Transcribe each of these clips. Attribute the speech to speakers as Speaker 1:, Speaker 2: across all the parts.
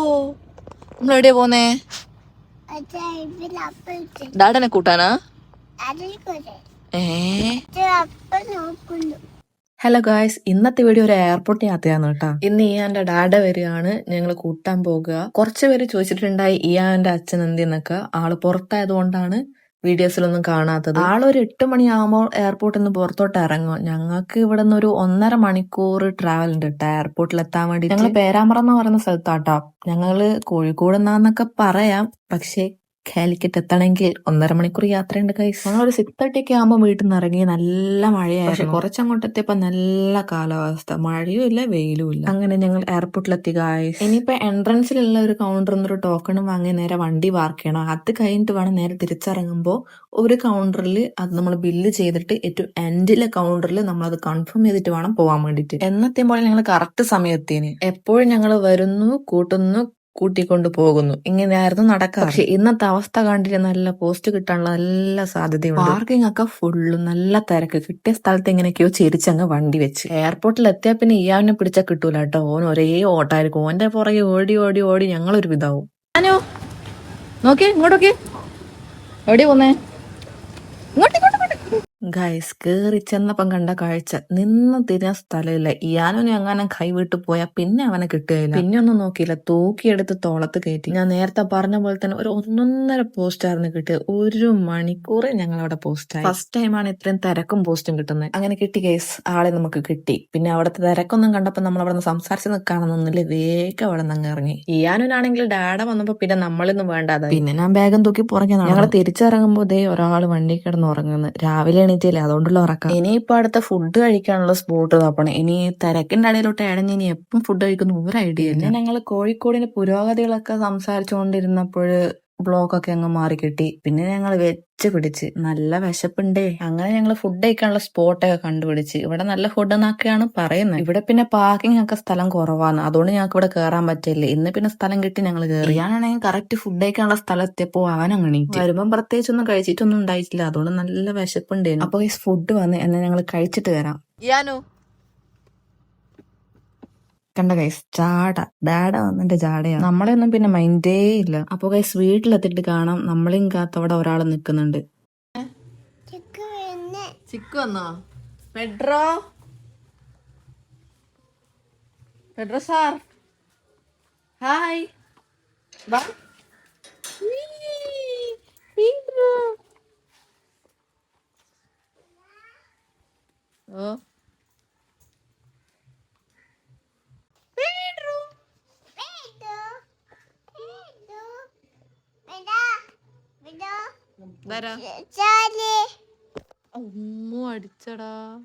Speaker 1: പോ. നമ്മൾ എവിടെയാ പോന്നേ? ഡാഡനെ കൂട്ടാനാ? ഏ. ഹലോ ഗായ്സ് ഇന്നത്തെ വീഡിയോ ഒരു എയർപോർട്ട് യാത്രയാണ് കേട്ടോ. ഇന്ന് ഇയാന്റെ ഡാഡ വരികയാണ്. ഞങ്ങൾ കൂട്ടാൻ പോകുക കുറച്ച് പേര് ചോദിച്ചിട്ടുണ്ടായി ഇയാന്റെ അച്ഛൻ എന്തിന്നൊക്കെ? ആൾ പുറത്തായതുകൊണ്ടാണ് വീഡിയോസിലൊന്നും കാണാത്തത്. ആളൊരു എട്ട് മണിയാകുമ്പോൾ എയർപോർട്ടിൽ നിന്ന് പുറത്തോട്ട് ഇറങ്ങും. ഞങ്ങൾക്ക് ഇവിടെ നിന്ന് ഒരു ഒന്നര മണിക്കൂർ ട്രാവൽ ഉണ്ട് കേട്ടോ എയർപോർട്ടിൽ എത്താൻ വേണ്ടി ഞങ്ങൾ പേരാമ്പ്ര എന്ന് പറയുന്ന സ്ഥലത്താട്ടോ. ഞങ്ങൾ കോഴിക്കോട് നിന്നാന്നൊക്കെ പറയാം. പക്ഷേ കാലിക്കറ്റ് എത്തണമെങ്കിൽ ഒന്നര മണിക്കൂർ യാത്രയുണ്ട് കൈസ് ഒരു സിക്സ് തേർട്ടി ഒക്കെ ആകുമ്പോൾ വീട്ടിൽ നിന്ന് ഇറങ്ങി നല്ല മഴയായിരുന്നു. പക്ഷെ കുറച്ചങ്ങോട്ട് നല്ല കാലാവസ്ഥ. മഴയും ഇല്ല വെയിലും ഇല്ല. അങ്ങനെ ഞങ്ങൾ എയർപോർട്ടിലെത്തി ഗായ്സ് ഇനിയിപ്പോ എൻട്രൻസിലുള്ള ഒരു കൗണ്ടറിൽ നിന്ന് ഒരു ടോക്കണും വാങ്ങി നേരെ വണ്ടി പാർക്ക് ചെയ്യണം. അത് കഴിഞ്ഞിട്ട് വേണം നേരെ തിരിച്ചിറങ്ങുമ്പോൾ ഒരു കൗണ്ടറിൽ അത് നമ്മൾ ബില്ല് ചെയ്തിട്ട് ഏറ്റവും എൻഡിലെ കൗണ്ടറിൽ നമ്മൾ അത് കൺഫേം ചെയ്തിട്ട് വേണം പോകാൻ വേണ്ടിയിട്ട്. പോലെ ഞങ്ങൾ കറക്റ്റ് സമയത്തിന് എപ്പോഴും ഞങ്ങൾ വരുന്നു കൂട്ടുന്നു കൂട്ടിക്കൊണ്ട് പോകുന്നു. ഇങ്ങനെയായിരുന്നു നടക്കുക പക്ഷെ ഇന്നത്തെ അവസ്ഥ കണ്ടിട്ട് നല്ല പോസ്റ്റ് കിട്ടാനുള്ള നല്ല സാധ്യതയുണ്ട്. പാർക്കിംഗ് ഒക്കെ ഫുള്ളും നല്ല തിരക്ക്. കിട്ടിയ സ്ഥലത്ത് എങ്ങനെയൊക്കെയോ ചിരിച്ചങ്ങ് വണ്ടി വെച്ച്. എയർപോർട്ടിൽ എത്തിയാൽ പിന്നെ ഇയാവിനെ പിടിച്ചാൽ കിട്ടൂല കേട്ടോ. ഓൻ ഒരേ ഓട്ടായിരിക്കും. ഓന്റെ പുറകെ ഓടി ഓടി ഓടി ഞങ്ങളൊരു വിധാവും. ഞാനോ നോക്കി ഇങ്ങോട്ടൊക്കെ എവിടെ പോന്നേ? ഇങ്ങോട്ട് ഇങ്ങോട്ട്. ഗൈസ് കേറി ചെന്നപ്പം കണ്ട കാഴ്ച. നിന്ന് തിരിഞ്ഞ സ്ഥലമില്ല. ഇയാനും അങ്ങനെ കൈവിട്ട് പോയാൽ പിന്നെ അവനെ കിട്ടുകയില്ല. പിന്നെ ഒന്നും നോക്കിയില്ല. തൂക്കിയെടുത്ത് തോളത്ത് കയറ്റി. ഞാൻ നേരത്തെ പറഞ്ഞ പോലെ തന്നെ ഒരു ഒന്നൊന്നര പോസ്റ്റ് ആയിരുന്നു കിട്ടിയത്. ഒരു മണിക്കൂർ ഞങ്ങൾ അവിടെ പോസ്റ്റ് ആയി ഫസ്റ്റ് ടൈമാണ് ഇത്രയും തിരക്കും പോസ്റ്റും കിട്ടുന്നത്. അങ്ങനെ കിട്ടി കേസ് ആളെ നമുക്ക് കിട്ടി. പിന്നെ അവിടുത്തെ തിരക്കൊന്നും കണ്ടപ്പോൾ നമ്മൾ അവിടെ നിന്ന് സംസാരിച്ച് നിൽക്കാണെന്നൊന്നുമില്ല വേഗം അവിടെ നിന്ന് ഇറങ്ങി. ഇയാനുനാണെങ്കിൽ ഡാഡ വന്നപ്പോ പിന്നെ നമ്മളിന്ന് വേണ്ടാതെ പിന്നെ ഞാൻ ബാഗും തൂക്കി പുറകെ ഞങ്ങൾ തിരിച്ചിറങ്ങുമ്പോ ഒരാൾ വണ്ടി കിടന്ന് ഉറങ്ങുന്നു. രാവിലെ എണീറ്റില്ല അതുകൊണ്ടുള്ള ഉറക്കം. ഇനിയിപ്പോ അടുത്ത ഫുഡ് കഴിക്കാനുള്ള സ്പോട്ട് തപ്പണം ഇനി തിരക്കിന്റെ ഇടയിലോട്ട് ഇടഞ്ഞ് ഇനി എപ്പം ഫുഡ് കഴിക്കുന്നു ഒരു ഐഡിയ ഇല്ല. ഞങ്ങൾ കോഴിക്കോടിന്റെ പുരോഗതികളൊക്കെ സംസാരിച്ചുകൊണ്ടിരുന്നപ്പോൾ ബ്ലോക്കൊക്കെ അങ്ങ് മാറി കിട്ടി. പിന്നെ ഞങ്ങൾ വെച്ച് പിടിച്ച്. നല്ല വിശപ്പുണ്ടേ. അങ്ങനെ ഞങ്ങൾ ഫുഡ് കഴിക്കാനുള്ള സ്പോട്ടൊക്കെ കണ്ടുപിടിച്ച്. ഇവിടെ നല്ല ഫുഡ് എന്നൊക്കെയാണ് പറയുന്നത്. ഇവിടെ പിന്നെ പാർക്കിംഗ് ഒക്കെ സ്ഥലം കുറവാണ്. അതുകൊണ്ട് ഞങ്ങൾക്ക് ഇവിടെ കയറാൻ പറ്റില്ല. ഇന്ന് പിന്നെ സ്ഥലം കിട്ടി ഞങ്ങൾ കയറി ഞാനാണെങ്കിൽ കറക്റ്റ് ഫുഡ് കഴിക്കാനുള്ള സ്ഥലത്തെപ്പോ എത്തിയപ്പോ അവൻ വരുമ്പോൾ വരുമ്പം പ്രത്യേകിച്ചൊന്നും കഴിച്ചിട്ടൊന്നും ഉണ്ടായിട്ടില്ല. അതുകൊണ്ട് നല്ല വിശപ്പുണ്ടായിരുന്നു അപ്പൊ ഈ ഫുഡ് വന്ന് എന്നെ ഞങ്ങൾ കഴിച്ചിട്ട് വരാം. യാനു കണ്ട ഗൈസ് ചാട. ഡാഡ വന്നിട്ട് ചാടയാണ് നമ്മളെ ഒന്നും പിന്നെ മൈൻഡേ ഇല്ല. അപ്പൊ ഗൈസ് വീട്ടിലെത്തിയിട്ട് കാണാം. നമ്മളെയും കാത്ത് അവിടെ ഒരാൾ നിക്കുന്നുണ്ട്. ചിക്കു വന്നോ. Pedro Pedro sir? ഹായ്. വാ. ഓ. അടിച്ചടാ.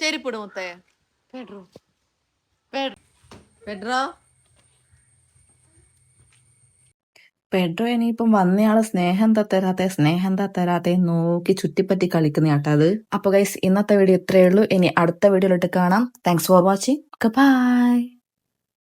Speaker 1: ചെരിപ്പിട് മുത്തേ. പെഡ്രോ പെഡ്രോ പെഡ്രോ ഇനിയിപ്പം വന്നയാൾ സ്നേഹം തത്തരാതെ സ്നേഹം തത്തരാതെ നോക്കി ചുറ്റിപ്പറ്റി കളിക്കുന്ന ആട്ടാ അത്. അപ്പൊ ഗൈസ് ഇന്നത്തെ വീഡിയോ ഇത്രയേ ഉള്ളൂ. ഇനി അടുത്ത വീഡിയോയിലോട്ട് കാണാം. Thanks for watching bye